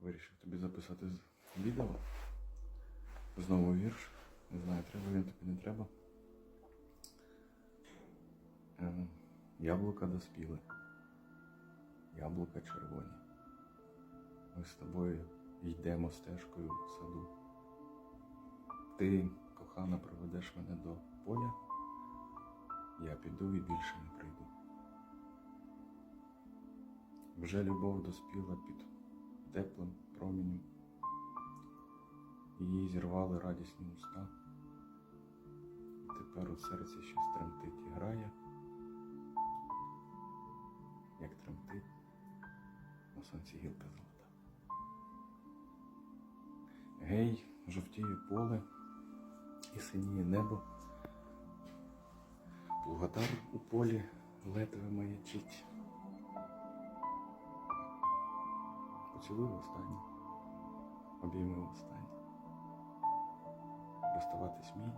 Вирішив тобі записати відео. Знову вірш. Не знаю, треба він тобі не треба. Ем, Яблука доспіли. Яблука червоні. Ми з тобою йдемо стежкою в саду. Ти, кохана, проведеш мене до поля. Я піду і більше не прийду. Вже любов доспіла під теплим променем. Її зірвали радісні уста. Тепер у серці щось тремтить і грає, як тремтить на сонці гілка золота. Гей, жовтіє поле і синіє небо. Плугатар у полі ледве маячить. Поцілуй останній, обійми останній. Розставатись мій